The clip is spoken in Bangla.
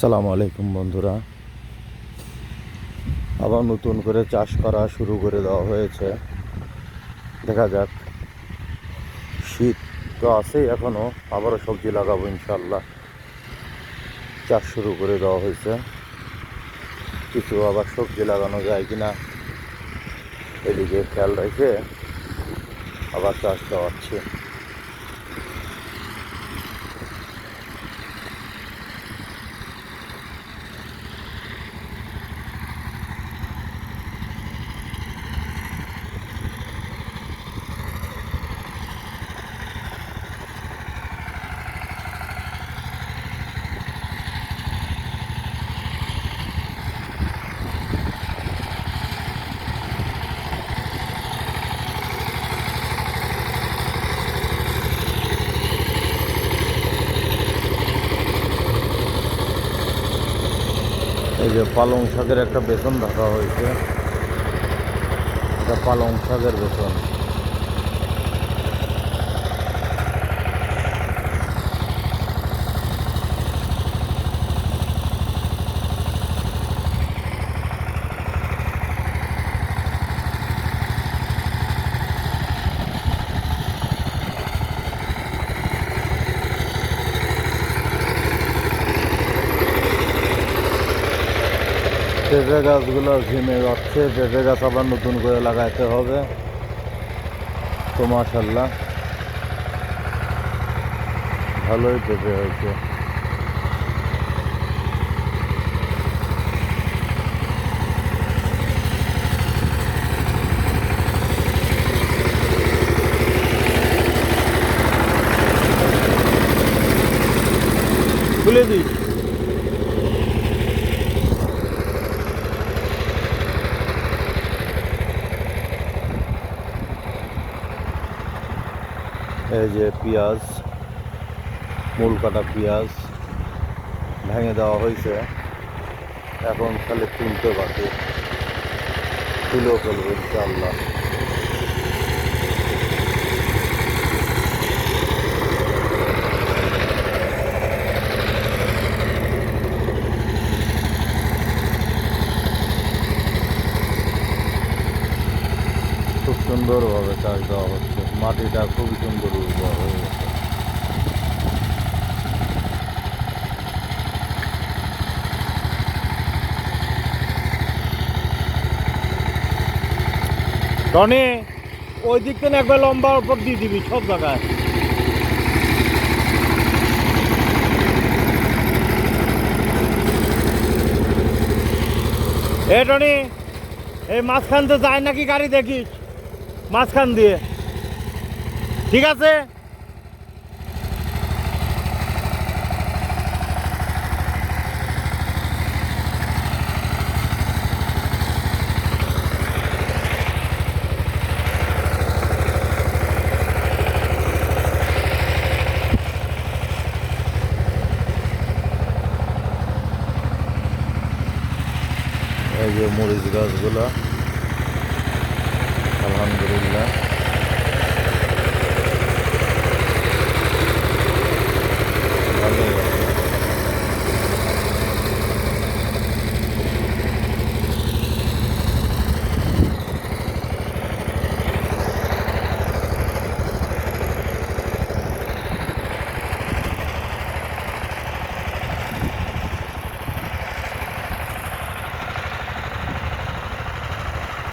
সালাম আলাইকুম বন্ধুরা। আবার নতুন করে চাষ করা শুরু করে দেওয়া হয়েছে। দেখা যাক। শীত তো আছেই এখনও আবারও সবজি লাগাবো ইনশাল্লাহ চাষ শুরু করে দেওয়া হয়েছে। কিছু আবার সবজি লাগানো যায় কিনা, এদিকে খেয়াল রেখে আবার চাষ দেওয়াচ্ছি এই যে পালং শাকের একটা বেতন রাখা হয়েছে। এটা পালং শাকের বেতন পেঁপে গাছগুলো ঝিমে যাচ্ছে পেঁপে গাছ আবার নতুন করে লাগাইতে হবে। তো মাশাল্লাহ ভালোই পেঁপে হয়েছে। খুলে দিই। এই যে পেঁয়াজ, মূল কাটা পেঁয়াজ ভেঙে দেওয়া হয়েছে। এখন খালি তুলতে বাকি। তুলেও ফেলব ইনশাল্লাহ খুব সুন্দরভাবে চাষ দেওয়া হচ্ছে। মাটিটা খুবই সুন্দর উর্বর হয়ে গেছে। টনি ওই দিক থেকে একবার লম্বা উপর দিয়ে দিবি, সব জায়গায়। এ টনি এই মাঝখান তো যায় নাকি গাড়ি দেখিস? মাঝখান দিয়ে। ঠিক আছে? এই যে মরিচ গাছগুলো আলহামদুলিল্লাহ।